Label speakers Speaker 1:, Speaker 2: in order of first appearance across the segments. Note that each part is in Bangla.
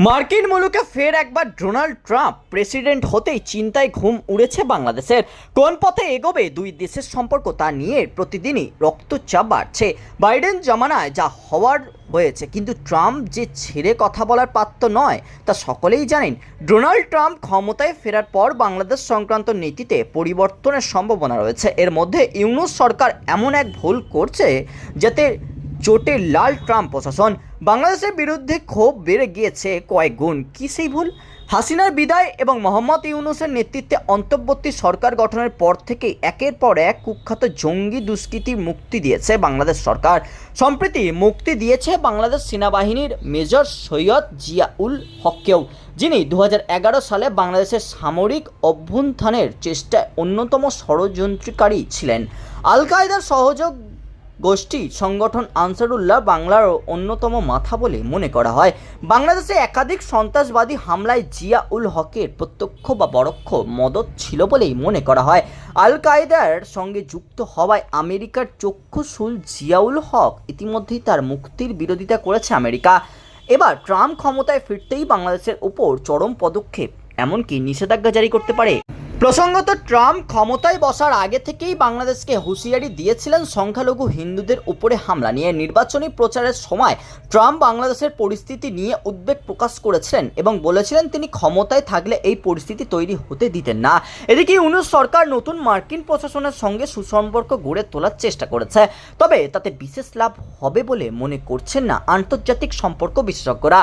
Speaker 1: মার্কিন মুলুকে ফের একবার ডোনাল্ড ট্রাম্প প্রেসিডেন্ট হতেই চিন্তায় ঘুম উড়েছে বাংলাদেশের। কোন পথে এগোবে দুই দেশের সম্পর্ক তা নিয়ে প্রতিদিনই রক্তচাপ বাড়ছে। বাইডেন জমানায় যা হওয়ার হয়েছে। কিন্তু ট্রাম্প যে ছেড়ে কথা বলার পাত্র নয়, তা সকলেই জানেন, ডোনাল্ড ট্রাম্প ক্ষমতায় ফেরার পর বাংলাদেশ সংক্রান্ত নীতিতে পরিবর্তনের সম্ভাবনা রয়েছে। এর মধ্যে ইউনুস সরকার এমন এক ভুল করছে যাতে চোটে লাল ট্রাম্প প্রশাসন। বাংলাদেশের বিরুদ্ধে ক্ষোভ বেড়ে গিয়েছে কয়েক গুণ। কী সেই ভুল? হাসিনার বিদায় এবং মোহাম্মদ ইউনুসের নেতৃত্বে অন্তর্বর্তী সরকার গঠনের পর থেকেই একের পর এক কুখ্যাত জঙ্গি দুষ্কৃতির মুক্তি দিয়েছে বাংলাদেশ সরকার। সম্প্রতি মুক্তি দিয়েছে বাংলাদেশ সেনাবাহিনীর মেজর সৈয়দ জিয়াউল হককেও, যিনি দু হাজার এগারো সালে বাংলাদেশের সামরিক অভ্যুত্থানের চেষ্টায় অন্যতম ষড়যন্ত্রকারী ছিলেন। আল কায়দার সহযোগ গোষ্ঠী সংগঠন আনসারুল্লাহ বাংলার অন্যতম মাথা বলে মনে করা হয়। বাংলাদেশে একাধিক সন্ত্রাসবাদী হামলায় জিয়া উল হকের প্রত্যক্ষ বা পরোক্ষ মদত ছিল বলেই মনে করা হয়। আল কায়দার সঙ্গে যুক্ত হওয়ায় আমেরিকার চক্ষুশুল জিয়াউল হক ইতিমধ্যেই তার মুক্তির বিরোধিতা করেছে আমেরিকা। এবার ট্রাম্প ক্ষমতায় ফিরতেই বাংলাদেশের ওপর চরম পদক্ষেপ, এমনকি নিষেধাজ্ঞা জারি করতে পারে। প্রসঙ্গত, ট্রাম্প ক্ষমতায় বসার আগে থেকেই বাংলাদেশকে হুঁশিয়ারি দিয়েছিলেন সংখ্যালঘু হিন্দুদের উপরে হামলা নিয়ে। নির্বাচনী প্রচারের সময় ট্রাম্প বাংলাদেশের পরিস্থিতি নিয়ে উদ্বেগ প্রকাশ করেছিলেন এবং বলেছিলেন তিনি ক্ষমতায় থাকলে এই পরিস্থিতি তৈরি হতে দিতেন না। এদিকে ইউনুস সরকার নতুন মার্কিন প্রশাসনের সঙ্গে সুসম্পর্ক গড়ে তোলার চেষ্টা করেছে, তবে তাতে বিশেষ লাভ হবে বলে মনে করছেন না আন্তর্জাতিক সম্পর্ক বিশেষজ্ঞরা।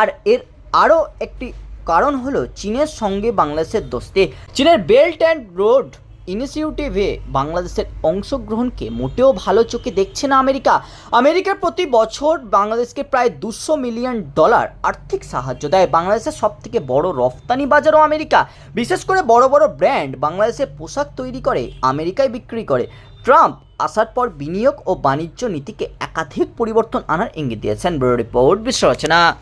Speaker 1: আর এর আরও একটি কারণ হলো চীনের সঙ্গে বাংলাদেশের দোস্তে। চীনের বেল্ট অ্যান্ড রোড ইনিশিয়েটিভে বাংলাদেশের অংশগ্রহণকে মোটেও ভালো চোখে দেখছে না আমেরিকা। আমেরিকার প্রতি বছর বাংলাদেশকে প্রায় দুশো মিলিয়ন ডলার আর্থিক সাহায্য দেয়। বাংলাদেশের সব থেকে বড় রফতানি বাজারও আমেরিকা। বিশেষ করে বড় বড় ব্র্যান্ড বাংলাদেশে পোশাক তৈরি করে, আমেরিকায় বিক্রি করে। ট্রাম্প আসার পর বিনিয়োগ ও বাণিজ্য নীতিকে একাধিক পরিবর্তন আনার ইঙ্গিত দিয়েছেন। ব্যুরো রিপোর্ট বিশ্ব রচনা